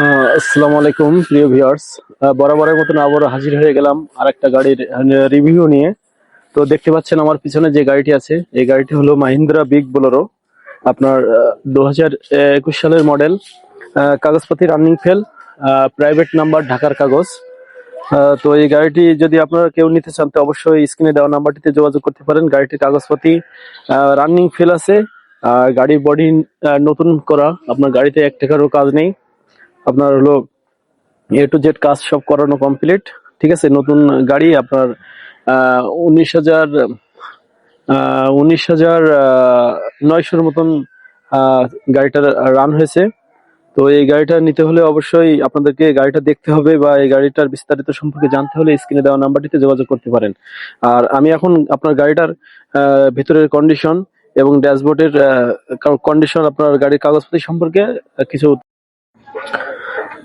আহ, আসসালামু আলাইকুম প্রিয় ভিউয়ার্স বরাবরের মতন আবারও হাজির হয়ে গেলাম আর একটা গাড়ির রিভিউ নিয়ে। তো দেখতে পাচ্ছেন আমার পিছনে যে গাড়িটি আছে এই গাড়িটি হলো মাহিন্দ্রা বিগ বোলেরো। আপনার দু হাজার একুশ সালের মডেল কাগজপাতি রানিং ফেল প্রাইভেট নাম্বার ঢাকার কাগজ। তো এই গাড়িটি যদি আপনারা কেউ নিতে চান তো অবশ্যই স্ক্রিনে দেওয়া নাম্বারটিতে যোগাযোগ করতে পারেন। গাড়িটির কাগজপাতি রানিং ফেল আছে। গাড়ির বডি নতুন করা। আপনার গাড়িতে এক টাকারও কাজ নেই। আপনার হলো এ টু জেড কাজ সব করানো কমপ্লিট ঠিক আছে? নতুন গাড়ি আপনার উনিশ হাজার উনিশ হাজার নয়শোর মতন আহ, গাড়িটার রান হয়েছে। তো এই গাড়িটা নিতে হলে অবশ্যই আপনাদেরকে গাড়িটা দেখতে হবে বা এই গাড়িটার বিস্তারিত সম্পর্কে জানতে হলে স্ক্রিনে দেওয়া নাম্বারটিতে যোগাযোগ করতে পারেন। আর আমি এখন আপনার গাড়িটার ভিতরের কন্ডিশন এবং ড্যাশবোর্ডের কন্ডিশন আপনার গাড়ির কাগজপত্র সম্পর্কে কিছু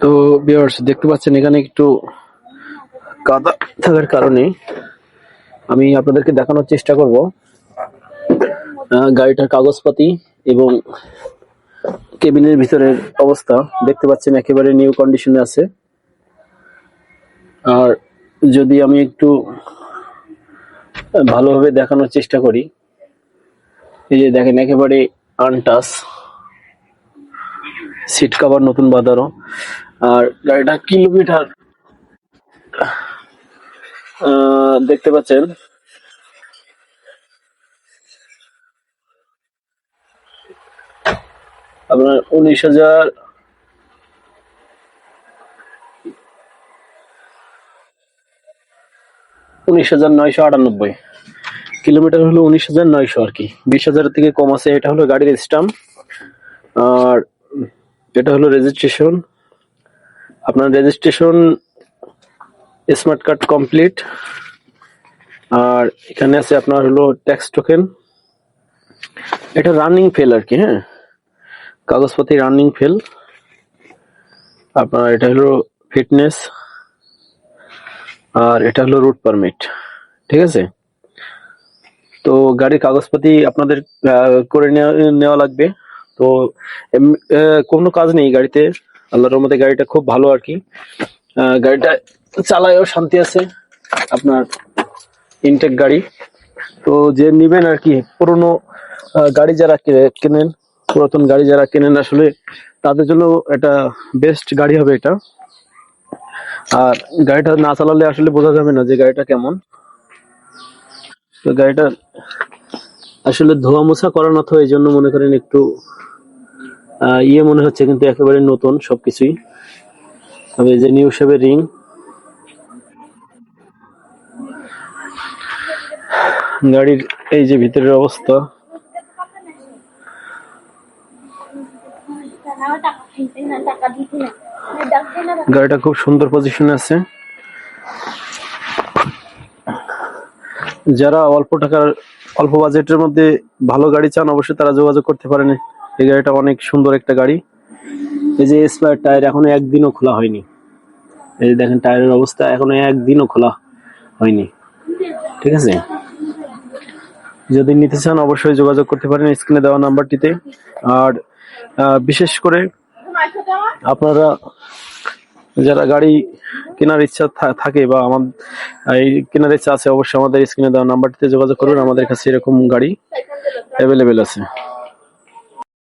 তো ভিউয়ার্স দেখতে পাচ্ছেন এখানে একটু কাদা থাকার কারণে আমি আপনাদেরকে দেখানোর চেষ্টা করব। গাড়িটার কাগজপাতি এবং কেবিনের ভিতরের অবস্থা। দেখতে পাচ্ছেন একেবারে নিউ কন্ডিশনে আছে। আর যদি আমি একটু ভালোভাবে দেখানোর চেষ্টা করি, এই যে দেখেন একেবারে আনটাস সিট কভার নতুন বাঁধানো আর গাড়িটা কিলোমিটার দেখতে পাচ্ছেন। আপনার উনিশ হাজার উনিশ হাজার নয়শো আটানব্বই। কিলোমিটার হলো উনিশ হাজার নয়শো আর কি। বিশ হাজার থেকে কম আছে, এটা হলো গাড়ির স্টাম্প। আর এটা হলো রেজিস্ট্রেশন আপনার রেজিস্ট্রেশন স্মার্ট কার্ড কমপ্লিট আর এখানে আছে আপনার হলো ট্যাক্স টোকেন এটা রানিং ফেল আর কি হ্যাঁ? কাগজপত্র রানিং ফেল আপনার এটা হলো ফিটনেস আর এটা হলো রুট পারমিট ঠিক আছে? তো গাড়ির কাগজপাতি আপনাদের করে নেওয়া লাগবে। তো কোনো কাজ নেই গাড়িতে। আল্লাহর রহমতে গাড়িটা খুব ভালো আর কি। গাড়িটা চালায়ও শান্তি আছে আপনার ইনটেক গাড়ি। তো যে নিবেন আর কি, পুরনো গাড়ি যারা কেনেন, পুরাতন গাড়ি যারা কেনেন আসলে তাদের জন্য এটা বেস্ট গাড়ি হবে এটা। আর গাড়িটা না চালালে আসলে বোঝা যাবে না যে গাড়িটা কেমন। তো গাড়িটা আসলে ধোয়া মোছা করানো তো এই জন্য মনে করেন একটু ইয়ে মনে হচ্ছে কিন্তু একেবারে নতুন সবকিছুই। তবে যে নিউ শেপের রিং। গাড়ির এই যে ভিতরের অবস্থা। গাড়িটা খুব সুন্দর পজিশনে আছে। যারা অল্প টাকার, অল্প বাজেটের মধ্যে ভালো গাড়ি চান, অবশ্যই তারা যোগাযোগ করতে পারেন। এই গাড়িটা অনেক সুন্দর একটা গাড়ি। এই যে স্পায়ার টায়ার এখনও একদিনও খোলা হয়নি। এই যে দেখেন টায়ারের অবস্থা এখনও একদিনও খোলা হয়নি। ঠিক আছে? যদি নিতে চান অবশ্যই যোগাযোগ করতে পারেন স্ক্রিনে দেওয়া নাম্বারটিতে। আর বিশেষ করে আপনারা যারা গাড়ি কেনার ইচ্ছা থাকে বা আমাদের এই কেনার ইচ্ছা আছে, অবশ্যই আমাদের স্ক্রিনে দেওয়া নাম্বারটিতে যোগাযোগ করবেন আমাদের কাছে এরকম গাড়ি অ্যাভেলেবেল আছে।